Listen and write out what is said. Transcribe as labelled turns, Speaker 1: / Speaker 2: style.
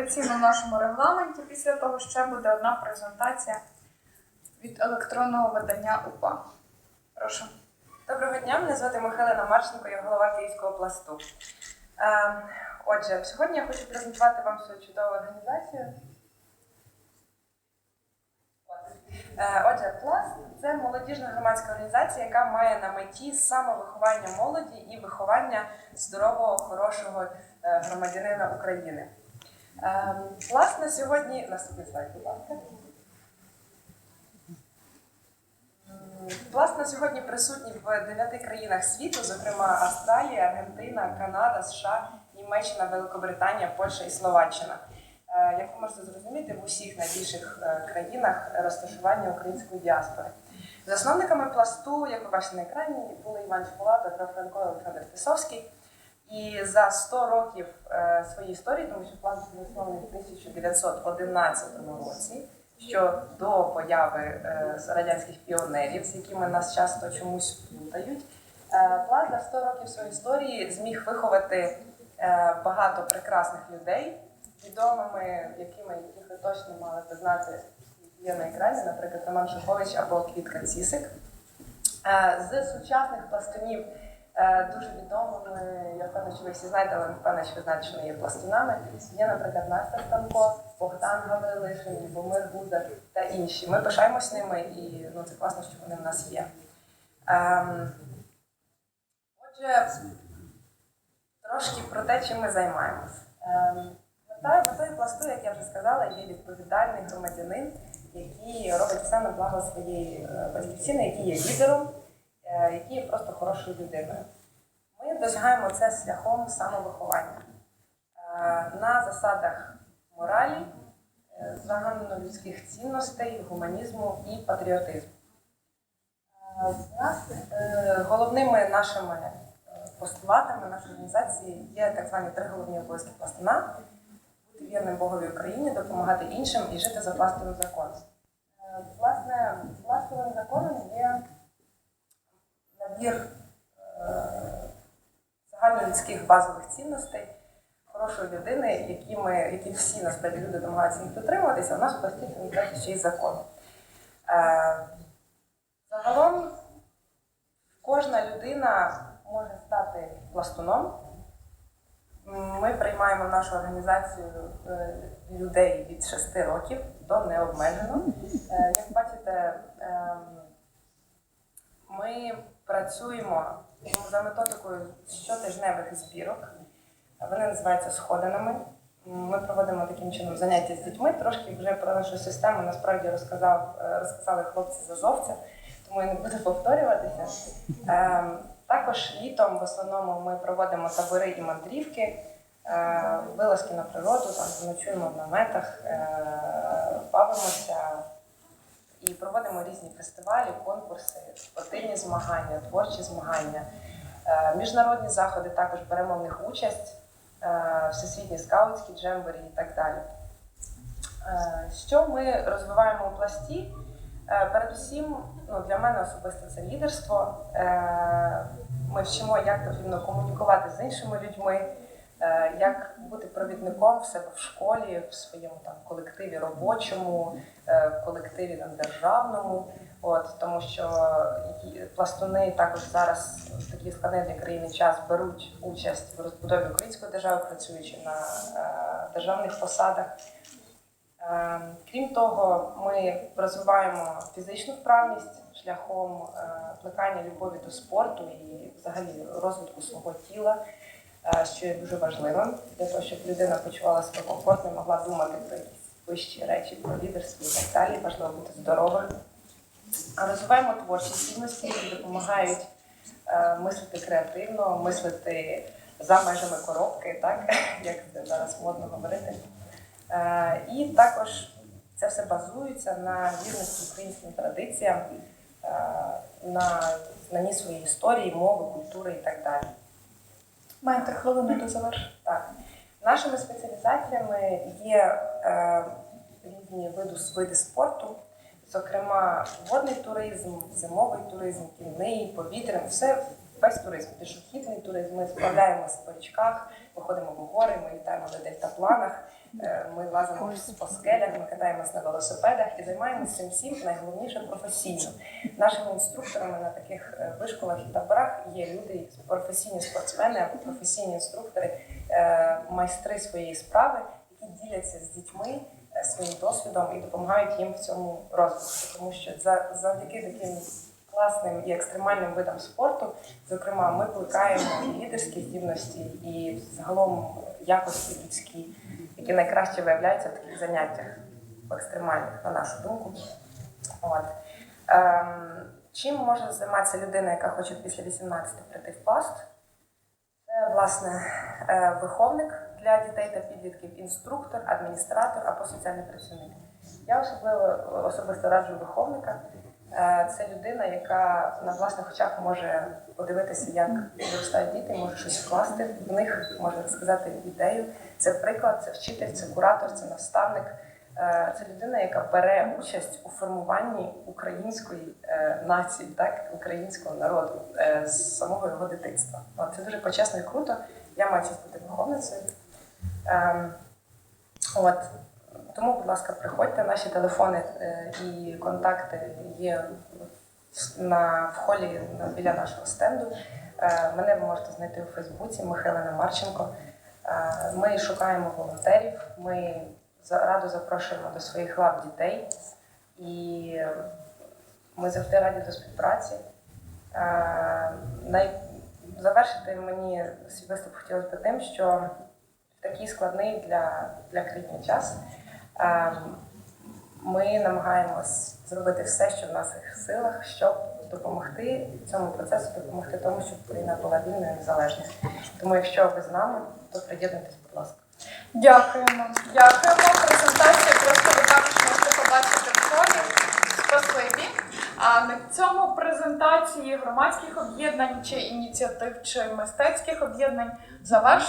Speaker 1: традиційно в нашому регламенті після того ще буде одна презентація від електронного видання УПА. Прошу.
Speaker 2: Доброго дня, мене звати Михайлина Марченко, я голова Київського пласту. Ем, Отже, сьогодні я хочу презентувати вам свою чудову організацію. Е, Отже, пласт це молодіжна громадська організація, яка має на меті самовиховання молоді і виховання здорового, хорошого е, громадянина України. Ем, Пласт на сьогодні наступний слайд, будь ласка. Пласт на сьогодні присутній в дев'яти країнах світу, зокрема Австралія, Аргентина, Канада, США, Німеччина, Великобританія, Польща і Словаччина. Е, Як ви можете зрозуміти, в усіх найбільших е, країнах розташування української діаспори. Засновниками пласту, як ви бачите на екрані, були Іван Шпола, Петро Франко і Олександр Тисовський. І за 100 років е, своєї історії, тому що був заснований в 1911 році, що до появи е, радянських піонерів, з якими нас часто чомусь плутають, е, пласт за 100 років своєї історії зміг виховати е, багато прекрасних людей, відомими, якими яких ви точно мали би знати, є на екрані, наприклад, Роман Шухович або Квітка Цісик. Е, З сучасних пластунів е, дуже відомими, я впевнена, що ви всі знаєте, але впевнена, що ви знаєте, що вони є пластунами. Є, наприклад, Настя Станко, Богдан Гаврилишин, Любомир Гузар та інші. Ми пишаємось ними і ну, це класно, що вони в нас є. Ем, Отже, трошки про те, чим ми займаємося. Ем, метою пласту, як я вже сказала, є відповідальний громадянин, який робить все на благо своєї е, батьківщини, який є лідером, е, який є просто хорошою людиною. Ми досягаємо це шляхом самовиховання Е, на засадах моралі, е, загальнолюдських цінностей, гуманізму і патріотизму. Нас головними нашими постулатами нашої організації є так звані три головні обов'язки пластуна бути вірним Богові Україні, допомагати іншим і жити за пластовим законом. Е, Власне, пластовим законом є набір е, загальнолюдських базових цінностей хорошої людини, які, ми, які всі насправді люди намагаються їх дотримуватися, у нас в пласті ще й закон. Е, Загалом кожна людина може стати пластуном. Ми приймаємо нашу організацію е, людей від 6 років до необмежено. Як бачите, ем, ми працюємо за методикою щотижневих збірок. Вони називаються сходинами. Ми проводимо таким чином заняття з дітьми. Трошки вже про нашу систему насправді розказав, е, розказали хлопці з Азовця, тому я не буду повторюватися. Ем, Також літом в основному ми проводимо табори і мандрівки, е, вилазки на природу, там ночуємо в наметах, е, бавимося і проводимо різні фестивалі, конкурси, спортивні змагання, творчі змагання, Е, міжнародні заходи також беремо в них участь, е, всесвітні скаутські джемборі і так далі. Е, Що ми розвиваємо у пласті? Передусім, ну, для мене особисто це лідерство. Ми вчимо, як потрібно комунікувати з іншими людьми, як бути провідником в себе в школі, в своєму там колективі робочому, е, колективі там, державному. От, тому що пластуни також зараз в такий складний країни час беруть участь в розбудові української держави, працюючи на е, державних посадах. Е, Крім того, ми розвиваємо фізичну вправність шляхом е, плекання любові до спорту і взагалі розвитку свого тіла, е, що є дуже важливим для того, щоб людина почувала себе комфортно могла думати про якісь вищі речі, про лідерство і так далі. Важливо бути здоровим. А Розвиваємо творчі цінності, які допомагають е, мислити креативно, мислити за межами коробки, так як зараз модно говорити. Е, І також це все базується на вірності українським традиціям, е, на знанні своєї історії, мови, культури і так далі.
Speaker 1: Маєте хвилину до завершення.
Speaker 2: Так. Нашими спеціалізаціями є е, різні види, види спорту, зокрема водний туризм, зимовий туризм, кінний, повітряний, все весь туризм, пішохідний туризм. Ми справляємося по річках, Ми ходимо в гори, ми літаємо на дельтапланах, е, ми лазимо по скелях, ми катаємось на велосипедах і займаємося цим всім найголовніше професійно. Нашими інструкторами на таких е, вишколах і таборах є люди, професійні спортсмени або професійні інструктори, е, майстри своєї справи, які діляться з дітьми своїм досвідом і допомагають їм в цьому розвитку. Тому що за завдяки таким класним і екстремальним видам спорту, зокрема, ми плекаємо і лідерські здібності, і загалом якості людські, які найкраще виявляються в таких заняттях екстремальних, на нашу думку. От. Ем, чим може займатися людина, яка хоче після 18 прийти в пласт? Це, власне, е, виховник для дітей та підлітків, інструктор, адміністратор або соціальний працівник. Я особливо особисто раджу виховника. Е, Це людина, яка на власних очах може подивитися, як виростають діти, може щось вкласти в них, може сказати ідею. Це приклад, це вчитель, це куратор, це наставник. Е, Це людина, яка бере участь у формуванні української е, нації, так українського народу з самого його дитинства. Це дуже почесно і круто. Я маю честь бути виховницею. От. Тому, будь ласка, приходьте. Наші телефони е, і контакти є на холі біля нашого стенду. Е, Мене ви можете знайти у Фейсбуці Михайлина Марченко. Е, Ми шукаємо волонтерів. Ми радо запрошуємо до своїх лав дітей, і ми завжди раді до співпраці. Завершити мені свій виступ хотілося б тим, що в такий складний для, для країни час ми намагаємось зробити все, що в наших силах, щоб допомогти цьому процесу, допомогти тому, щоб Україна була вільною і. Тому, якщо ви з нами, то приєднуйтесь, будь ласка.
Speaker 1: Дякуємо. Дякуємо. Презентацію просто також можете побачити в холі. Спасибі. А на цьому презентації громадських об'єднань чи ініціатив чи мистецьких об'єднань завершуємо.